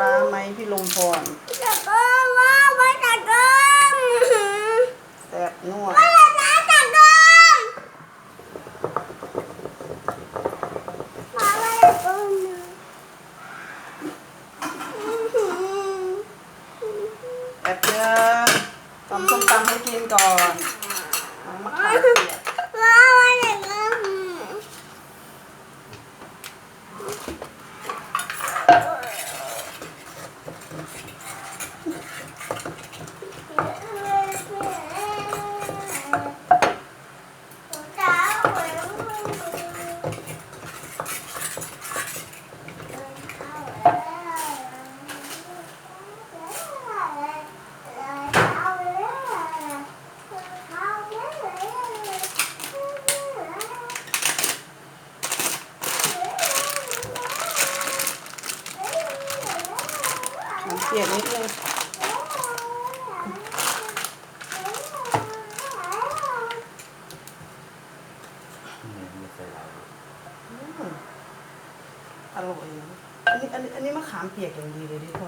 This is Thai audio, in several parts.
พรจะเกิมว่าไม่จะเกิมแซ่บนัวไม่จะจะจะเกิมมาไม่จะเกิมแอบเดินตำส้มตำให้กินก่อนเอามะขามเปียก เปียกนิดนึงอร่อยอันนี้อันนี้อันนี้มะขามเปียกอย่างดีเลยดิพ่อ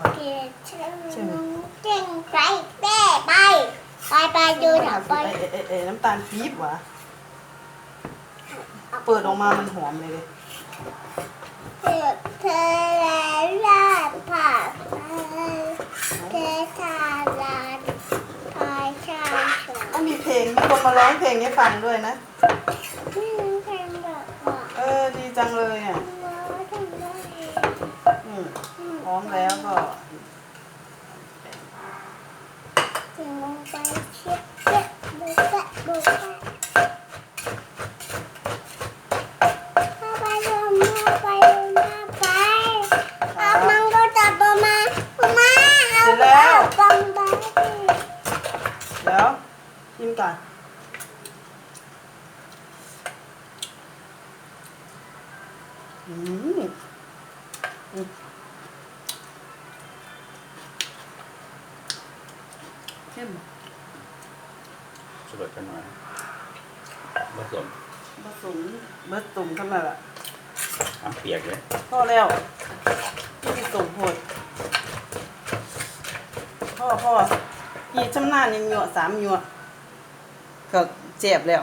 เก่งไปเป้ไปไปไปดูเถอะไปเอเอเอน้ำตาลปี๊บวะเปิดออกมามันหอมเลยเลย เธอเธอแล้วลาผ่าเธอทาลาพายชาชา ถ้ามีเพ ลงมีคนมาร้องเพลงให้ฟังด้วยนะไม่รู้เพลงแบบว่าเออ ดีจังเลยอะเราทำได้อืมพร้อมแล้วก็ถึงลงไปเช็ดเช็ดบุกะบุกะเข้าไปลงมาไปลงม ก่อน อืมอืมเข้มเหรอสลดกันหน่อยผสมผสมเบิร์ตตุ่มเท่านั้นแหละน้ำเปียกเลยพ่อแล้วพี่ตุ่มโหดพ่อพ่อพี่ชำนาญยังหยวดสามหยวด ก็เจ็บแล้ว